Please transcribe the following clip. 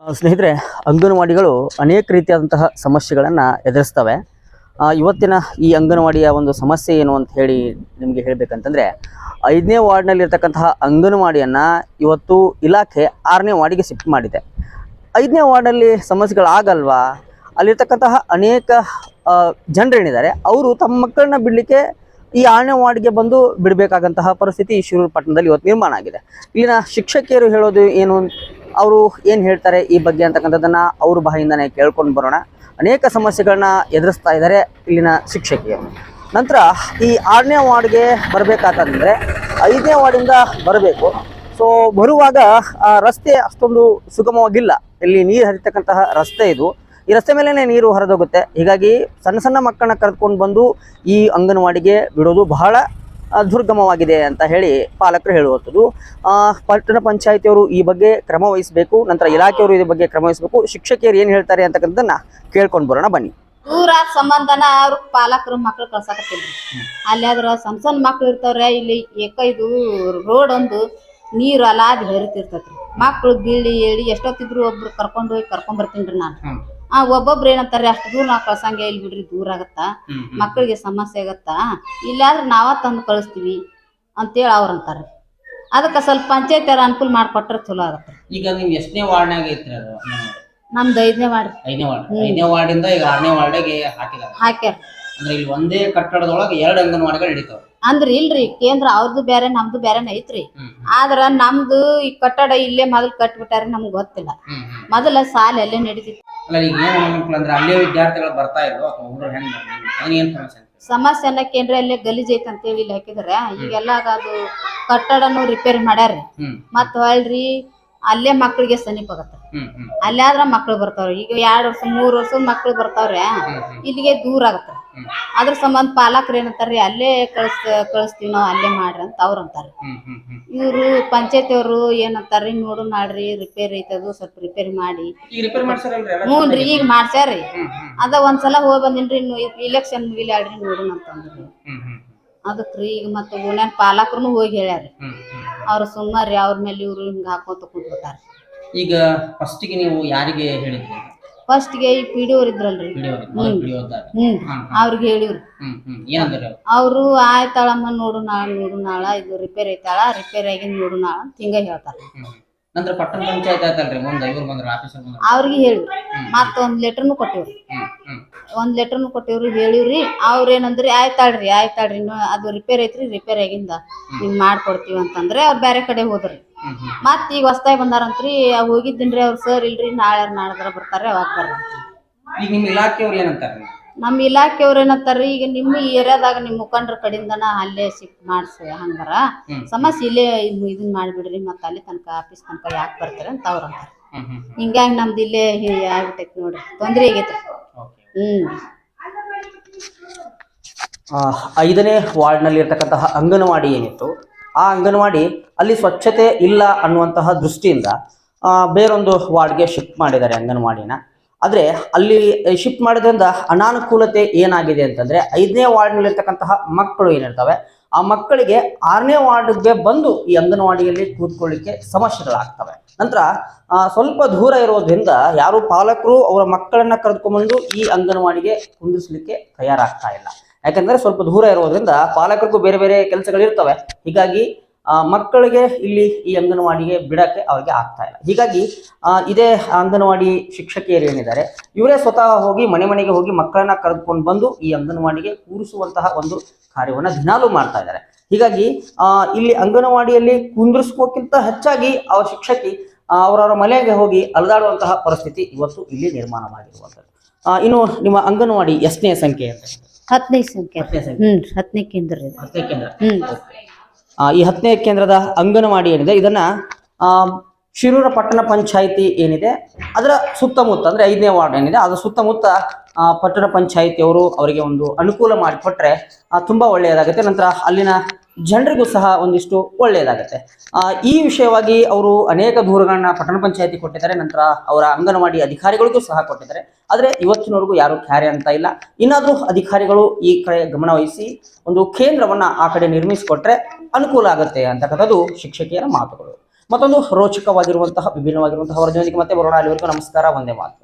ಸ್ನೇಹಿತರೆ, ಅಂಗನವಾಡಿಗಳು ಅನೇಕ ರೀತಿಯಾದಂತಹ ಸಮಸ್ಯೆಗಳನ್ನು ಎದುರಿಸ್ತವೆ. ಇವತ್ತಿನ ಈ ಅಂಗನವಾಡಿಯ ಒಂದು ಸಮಸ್ಯೆ ಏನು ಅಂತ ಹೇಳಿ ನಿಮಗೆ ಹೇಳಬೇಕಂತಂದರೆ, ಐದನೇ ವಾರ್ಡ್ನಲ್ಲಿರ್ತಕ್ಕಂತಹ ಅಂಗನವಾಡಿಯನ್ನು ಇವತ್ತು ಇಲಾಖೆ ಆರನೇ ವಾರ್ಡಿಗೆ ಶಿಫ್ಟ್ ಮಾಡಿದೆ. ಐದನೇ ವಾರ್ಡ್ನಲ್ಲಿ ಸಮಸ್ಯೆಗಳಾಗಲ್ವಾ? ಅಲ್ಲಿರ್ತಕ್ಕಂತಹ ಅನೇಕ ಜನರೇನಿದ್ದಾರೆ, ಅವರು ತಮ್ಮ ಮಕ್ಕಳನ್ನ ಬಿಡಲಿಕ್ಕೆ ಈ ಆರನೇ ವಾರ್ಡ್ಗೆ ಬಂದು ಬಿಡಬೇಕಾದಂತಹ ಪರಿಸ್ಥಿತಿ ಶಿರೂರು ಪಟ್ಟಣದಲ್ಲಿ ಇವತ್ತು ನಿರ್ಮಾಣ ಆಗಿದೆ. ಇಲ್ಲಿನ ಶಿಕ್ಷಕಿಯರು ಹೇಳೋದು ಏನು ಅವರು ಏನು ಹೇಳ್ತಾರೆ ಈ ಬಗ್ಗೆ ಅಂತಕ್ಕಂಥದ್ದನ್ನು ಅವ್ರ ಬಾಯಿಂದನೇ ಕೇಳ್ಕೊಂಡು ಬರೋಣ. ಅನೇಕ ಸಮಸ್ಯೆಗಳನ್ನ ಎದುರಿಸ್ತಾ ಇದ್ದಾರೆ ಇಲ್ಲಿನ ಶಿಕ್ಷಕಿಯರು. ನಂತರ ಈ ಆರನೇ ವಾರ್ಡ್ಗೆ ಬರಬೇಕಾತಂದರೆ ಐದನೇ ವಾರ್ಡಿಂದ ಬರಬೇಕು. ಸೊ ಬರುವಾಗ ಆ ರಸ್ತೆ ಅಷ್ಟೊಂದು ಸುಗಮವಾಗಿಲ್ಲ. ಇಲ್ಲಿ ನೀರು ಹರಿತಕ್ಕಂತಹ ರಸ್ತೆ ಇದು. ಈ ರಸ್ತೆ ಮೇಲೇ ನೀರು ಹರಿದೋಗುತ್ತೆ. ಹೀಗಾಗಿ ಸಣ್ಣ ಸಣ್ಣ ಮಕ್ಕಳನ್ನ ಕರೆದುಕೊಂಡು ಬಂದು ಈ ಅಂಗನವಾಡಿಗೆ ಬಿಡೋದು ಬಹಳ ದುರ್ಗಮವಾಗಿದೆ ಅಂತ ಹೇಳಿ ಪಾಲಕರು ಹೇಳುವಂಥದ್ದು. ಪಟ್ಟಣ ಪಂಚಾಯತಿಯವರು ಈ ಬಗ್ಗೆ ಕ್ರಮ ವಹಿಸಬೇಕು ನಂತರ ಇಲಾಖೆಯವರು ಇದ್ರ ಬಗ್ಗೆ ಕ್ರಮ ವಹಿಸಬೇಕು. ಶಿಕ್ಷಕಿಯರು ಏನು ಹೇಳ್ತಾರೆ ಅಂತಕ್ಕಂಥದ್ದನ್ನ ಕೇಳ್ಕೊಂಡು ಬರೋಣ ಬನ್ನಿ. ದೂರ ಸಂಬಂಧನ ಅವ್ರ ಪಾಲಕರು ಮಕ್ಳು ಕಳ್ಸಕತ್ತಿಲ್ಲ. ಅಲ್ಲಿ ಆದ್ರ ಸಣ್ಣ ಸಣ್ಣ ಮಕ್ಳು ಇರ್ತಾವ್ರೆ ಇಲ್ಲಿ ಏಕೈದು ರೋಡ್ ಒಂದು ನೀರು ಅಲಾದ್ ಹರಿತಿರ್ತೈತ್ರಿ. ಮಕ್ಳು ಬೀಳಿ ಹೇಳಿ ಎಷ್ಟೊತ್ತಿದ್ರು ಒಬ್ರು ಕರ್ಕೊಂಡು ಹೋಗಿ ಕರ್ಕೊಂಡ್ ರೀ ನಾನು. ಆ ಒಬ್ಬೊಬ್ರು ಏನಂತಾರೆ ಅಷ್ಟು ದೂರ ನಾವ್ ಕಳ್ಸಂಗೆ ಇಲ್ಲಿ ಬಿಡ್ರಿ ದೂರ ಆಗತ್ತಾ. ಮಕ್ಕಳಿಗೆ ಸಮಸ್ಯೆ ಆಗತ್ತಾ. ಇಲ್ಲಾದ್ರೆ ನಾವ ತಂದು ಕಳಿಸ್ತೀವಿ ಅಂತೇಳಿ ಅವ್ರ ಅಂತಾರೆ. ಅದಕ್ಕೆ ಸ್ವಲ್ಪ ಪಂಚಾಯತಿಯವ್ರ ಅನುಕೂಲ ಮಾಡ್ಕೊಟ್ರೆ ಚಲೋ ಆಗತ್ತೆ. ಈಗ ನೀವು ಎಷ್ಟನೇ ವಾರ್ಡ್ನಾಗ ಐತ್ರಿ ಅದು? ನಮ್ದು ಐದನೇ ವಾರ್ಡ್. ಐದನೇ ವಾರ್ಡ್. ಐದನೇ ವಾರ್ಡಿಂದ ಈಗ ಆರನೇ ವಾರ್ಡಿಗೆ ಹಾಕಿದಾರೆ. ಹಾಕ್ಯಾರ. ಅಂದ್ರೆ ಇಲ್ಲಿ ಒಂದೇ ಕಟ್ಟಡದೊಳಗೆ ಎರಡು ಅಂಗನವಾಡಿಗಳು ನಡೀತಾವ. ಅಂದ್ರೆ ಇಲ್ರಿ ಕೇಂದ್ರ ಅವ್ರದ್ದು ಬೇರೆ ನಮ್ದು ಬೇರೆನೇ ಐತ್ರಿ. ಆದ್ರ ನಮ್ದು ಈ ಕಟ್ಟಡ ಇಲ್ಲೇ ಮೊದಲು ಕಟ್ಬಿಟ್ಟಾರ ನಮ್ಗೆ ಗೊತ್ತಿಲ್ಲ. ಮೊದಲ ಸಾಲ ಎಲ್ಲೇ ನಡೀತಿತ್ತು. ಅಲ್ಲ ಈಗ ಏನ್ ಅನುಕೂಲ ಅಂದ್ರೆ ಅಲ್ಲೇ ವಿದ್ಯಾರ್ಥಿಗಳು ಬರ್ತಾ ಇದ್ರು ಅಥವಾ ಹುಡುಗರು ಹೆಂಗ್ ಅದನ್ನ ಏನ್ ಸಮಸ್ಯೆ ಅಂತ ಸಮಸ್ಯೆ ಅನ್ನಕ್ಕೇನ್ರಿ ಅಲ್ಲಿ ಗಲೀಜ್ ಐತೆ ಅಂತೇಳಿ ಇಲ್ಲಿ ಹಾಕಿದ್ರೆ. ಈಗೆಲ್ಲ ಅದು ಕಟ್ಟಡನು ರಿಪೇರಿ ಮಾಡ್ಯಾರ್ರಿ. ಹ್ಮ್. ಹೊಳ್ರಿ ಅಲ್ಲೇ ಮಕ್ಳಿಗೆ ಸಮೀಪ ಆಗತ್ತ. ಅಲ್ಲೇ ಆದ್ರ ಮಕ್ಳು ಬರ್ತಾವ್ರಿ. ಈಗ ಎರಡ್ ವರ್ಷ ಮೂರ್ ವರ್ಷ ಮಕ್ಳು ಬರ್ತಾವ್ರೆ ಇಲ್ಲಿಗೆ ದೂರ ಆಗತ್ತ. ಅದ್ರ ಸಂಬಂಧ ಪಾಲಕರು ಏನಂತಾರ್ರಿ ಅಲ್ಲೇ ಕಳಿಸ್ ಕಳಿಸ್ತೀವಿ ನಾವು ಅಲ್ಲೇ ಮಾಡ್ರಿ ಅಂತ ಅವ್ರ ಅಂತಾರ್ರಿ ಇವ್ರು ಪಂಚಾಯತಿ ಅವರು ಏನಂತಾರ್ರಿ ನೋಡು ನಾಡ್ರಿ ರಿಪೇರಿ ಐತದು ಸ್ವಲ್ಪ ರಿಪೇರಿ ಮಾಡಿ. ಹ್ಞೂನ್ರಿ ಈಗ ಮಾಡ್ಸ್ಯಾರ್ರಿ. ಅದ ಒಂದ್ಸಲ ಹೋಗಿ ಬಂದಿನ್ರಿ ಇಲೆಕ್ಷನ್ ಮುಗಿಲಾಡ್ರಿ ನೋಡೋಣ ಅಂತಂದ್ರಿ ಅದಕ್ರಿ ಈಗ ಮತ್ತೆ ಓನ್ಯಾನ್ ಪಾಲಕರು ಹೋಗಿ ಹೇಳ್ಯಾರ್ರಿ. ಅವ್ರು ಸುಮ್ಮರಿ ಅವ್ರ ಮೇಲೆ ಇವ್ರು ಹಿಂಗ ಹಾಕೋತ ಕುಂತ್ಬಿಟ್ಟಾರ ಈಗ ಫಸ್ಟಿಗೆ ನೀವು ಯಾರಿಗೆ ಹೇಳಿದ್ರಿ? ಫಸ್ಟ್ಗೆ ಈ ಪಿ ಡಿ ಅವ್ರು ಇದ್ರಲ್ರಿ. ಅವ್ರಿಗೆ ಹೇಳಿವ್ರಿ. ಅವರು? ಆಯ್ತಾಳಮ್ಮ ನೋಡು ನಾಳ ನೋಡು ನಾಳ ಇದು ರಿಪೇರ್ ಐತಾಳ ರಿಪೇರ್ ಆಗಿ ನೋಡು ನಾಳ ಅಂತ ಹಿಂಗ ಹೇಳ್ತಾರ. ನಂತರ ಪಟ್ಟಣ ಪಂಚಾಯತ್ ಆಯ್ತಲ್ರಿ ಮುಂದೆ ಇವ್ರು ಬಂದ್ರ ಆಫೀಸರ್ ಬಂದ್ರ. ಅವ್ರಿಗೆ ಹೇಳಿವ್ರಿ. ಮತ್ತ ಒಂದ್ ಲೆಟರ್ನು ಕೊಟ್ಟಿವ್ರಿ. ಒಂದ್ ಲೆಟರ್ನು ಕೊಟ್ಟಿವ್ರಿ ಹೇಳಿವ್ರಿ. ಅವ್ರ ಏನಂದ್ರಿ ಆಯ್ತಾಳ್ರಿ ಆಯ್ತಾಳ್ರಿ ಅದು ರಿಪೇರ್ ಐತ್ರಿ ರಿಪೇರ್ ಆಗಿಂದ ನಿಮ್ ಮಾಡ್ಕೊಡ್ತೀವಿ ಅಂತಂದ್ರೆ ಅವ್ರ ಬೇರೆ ಕಡೆ ಹೋದ್ರಿ. ಮತ್ ಈಗ ಹೊಸ್ತಾಗಿ ಬಂದಾರಂತ್ರಿ ಹೋಗಿದ್ದೀನ್ರಿ ಅವ್ರ ಸರ್ ಇಲ್ರಿ ನಾಳೆ ನಾಳೆ ಬರ್ತಾರೆ ಅವಾಗ ಬರ್ರಿ ಈಗ ನಿಮ್ ಇಲಾಖೆಯವ್ರು ಏನಂತಾರ ನಮ್ಮ ಇಲಾಖೆಯವ್ರ ಏನಂತಾರ್ರಿ ಈಗ ನಿಮ್ಮ ಏರಿಯಾದಾಗ ನಿಮ್ ಮುಖಂಡ್ರ ಕಡೆಯಿಂದನ ಅಲ್ಲೇ ಸಿಕ್ ಮಾಡ್ಸಿ ಹಂಗಾರ. ಸಮಸ್ಯೆ ಇಲ್ಲೇ ಇದ್- ಇದನ್ ಮಾಡ್ಬಿಡ್ರಿ ಮತ್ತ ಅಲ್ಲಿ ತನಕ ಆಫೀಸ್ ತನಕ ಯಾಕೆ ಬರ್ತಾರೆ ಅಂತ ಅವ್ರ ಅಂತಾರ. ಹಿಂಗಾಗಿ ನಮ್ದು ಇಲ್ಲೇ ಹಿ- ಆಗ್ಬಿಟ್ಟೈತಿ ನೋಡ್ರಿ ತೊಂದ್ರೆ ಆಗೈತ್ರಿ. ಓಕೆ. ಹ್ಮ್. ಆ, ಐದನೇ ವಾರ್ಡ್ನಲ್ಲಿ ಇರ್ತಕ್ಕಂತಹ ಅಂಗನವಾಡಿ ಏನಿತ್ತು ಆ ಅಂಗನವಾಡಿ ಅಲ್ಲಿ ಸ್ವಚ್ಛತೆ ಇಲ್ಲ ಅನ್ನುವಂತಹ ದೃಷ್ಟಿಯಿಂದ ಬೇರೊಂದು ವಾರ್ಡ್ಗೆ ಶಿಫ್ಟ್ ಮಾಡಿದ್ದಾರೆ ಅಂಗನವಾಡಿನ. ಆದರೆ ಅಲ್ಲಿ ಶಿಫ್ಟ್ ಮಾಡಿದ್ರಿಂದ ಅನಾನುಕೂಲತೆ ಏನಾಗಿದೆ ಅಂತಂದರೆ ಐದನೇ ವಾರ್ಡ್ನಲ್ಲಿರ್ತಕ್ಕಂತಹ ಮಕ್ಕಳು ಏನಿರ್ತವೆ, ಆ ಮಕ್ಕಳಿಗೆ ಆರನೇ ವಾರ್ಡ್ಗೆ ಬಂದು ಈ ಅಂಗನವಾಡಿಯಲ್ಲಿ ಕೂತ್ಕೊಳ್ಳಿಕ್ಕೆ ಸಮಸ್ಯೆಗಳಾಗ್ತವೆ. ನಂತರ ಸ್ವಲ್ಪ ದೂರ ಇರೋದ್ರಿಂದ ಯಾರು ಪಾಲಕರು ಅವರ ಮಕ್ಕಳನ್ನು ಕರೆದುಕೊಂಡ್ಬಂದು ಈ ಅಂಗನವಾಡಿಗೆ ಕುಂದಿಸ್ಲಿಕ್ಕೆ ತಯಾರಾಗ್ತಾ ಇಲ್ಲ. ಯಾಕಂದ್ರೆ ಸ್ವಲ್ಪ ದೂರ ಇರೋದ್ರಿಂದ ಪಾಲಕರಿಗೂ ಬೇರೆ ಬೇರೆ ಕೆಲಸಗಳಿರ್ತವೆ. ಹೀಗಾಗಿ ಆ, ಮಕ್ಕಳಿಗೆ ಇಲ್ಲಿ ಈ ಅಂಗನವಾಡಿಗೆ ಬಿಡಕ್ಕೆ ಅವರಿಗೆ ಆಗ್ತಾ ಇಲ್ಲ. ಹೀಗಾಗಿ ಆ, ಇದೇ ಅಂಗನವಾಡಿ ಶಿಕ್ಷಕಿಯರು ಏನಿದ್ದಾರೆ ಇವರೇ ಸ್ವತಃ ಹೋಗಿ ಮನೆ ಮನೆಗೆ ಹೋಗಿ ಮಕ್ಕಳನ್ನ ಕರೆದುಕೊಂಡು ಬಂದು ಈ ಅಂಗನವಾಡಿಗೆ ಕೂರಿಸುವಂತಹ ಒಂದು ಕಾರ್ಯವನ್ನ ದಿನಾಲೂ ಮಾಡ್ತಾ ಇದ್ದಾರೆ. ಹೀಗಾಗಿ ಆ, ಇಲ್ಲಿ ಅಂಗನವಾಡಿಯಲ್ಲಿ ಕುಂದಿರಿಸ್ಕೋಕ್ಕಿಂತ ಹೆಚ್ಚಾಗಿ ಅವ್ರ ಶಿಕ್ಷಕಿ ಅವರವರ ಮನೆಗೆ ಹೋಗಿ ಅಲದಾಡುವಂತಹ ಪರಿಸ್ಥಿತಿ ಇವತ್ತು ಇಲ್ಲಿ ನಿರ್ಮಾಣವಾಗಿರುವಂಥದ್ದು. ಆ, ಇನ್ನು ನಿಮ್ಮ ಅಂಗನವಾಡಿ ಎಷ್ಟನೇ ಸಂಖ್ಯೆ ಅಂತ ಹತ್ತನೇ ಸಂಖ್ಯೆ ಹತ್ತನೇ ಸಂಖ್ಯೆ ಹ್ಮ್ ಹತ್ತನೇ ಕೇಂದ್ರ ಇದು. ಹತ್ತನೇ ಕೇಂದ್ರ. ಹ್ಮ್. ಆ, ಈ ಹತ್ತನೇ ಕೇಂದ್ರದ ಅಂಗನವಾಡಿ ಏನಿದೆ? ಇದನ್ನ ಆ, ಶಿರೂರ ಪಟ್ಟಣ ಪಂಚಾಯಿತಿ ಏನಿದೆ? ಅದರ ಸುತ್ತಮುತ್ತ ಅಂದ್ರೆ ಐದನೇ ವಾರ್ಡ್ ಏನಿದೆ ಅದರ ಸುತ್ತಮುತ್ತ ಆ, ಪಟ್ಟಣ ಪಂಚಾಯಿತಿಯವರು ಅವರಿಗೆ ಒಂದು ಅನುಕೂಲ ಮಾಡಿಕೊಟ್ರೆ ಆ, ತುಂಬಾ ಒಳ್ಳೆಯದಾಗುತ್ತೆ. ನಂತರ ಅಲ್ಲಿನ ಜನರಿಗೂ ಸಹ ಒಂದಿಷ್ಟು ಒಳ್ಳೆಯದಾಗುತ್ತೆ ಈ ವಿಷಯವಾಗಿ ಅವರು ಅನೇಕ ದೂರುಗಳನ್ನ ಪಟ್ಟಣ ಪಂಚಾಯತಿ ಕೊಟ್ಟಿದ್ದಾರೆ. ನಂತರ ಅವರ ಅಂಗನವಾಡಿ ಅಧಿಕಾರಿಗಳಿಗೂ ಸಹ ಕೊಟ್ಟಿದ್ದಾರೆ. ಆದರೆ ಇವತ್ತಿನವರೆಗೂ ಯಾರು ಕ್ಯಾರೆ ಅಂತ ಇಲ್ಲ. ಇನ್ನಾದರೂ ಅಧಿಕಾರಿಗಳು ಈ ಕಡೆ ಗಮನವಹಿಸಿ ಒಂದು ಕೇಂದ್ರವನ್ನು ಆ ಕಡೆ ನಿರ್ಮಿಸಿಕೊಟ್ರೆ ಅನುಕೂಲ ಆಗುತ್ತೆ ಅಂತಕ್ಕಂಥದ್ದು ಶಿಕ್ಷಕಿಯರ ಮಾತುಗಳು. ಮತ್ತೊಂದು ರೋಚಕವಾಗಿರುವಂತಹ, ವಿಭಿನ್ನವಾಗಿರುವಂತಹ ವರದಿಯೊಂದಿಗೆ ಮತ್ತೆ ಬರೋಣ. ಅಲ್ಲಿವರೆಗೂ ನಮಸ್ಕಾರ. ಒಂದೇ ಮಾತು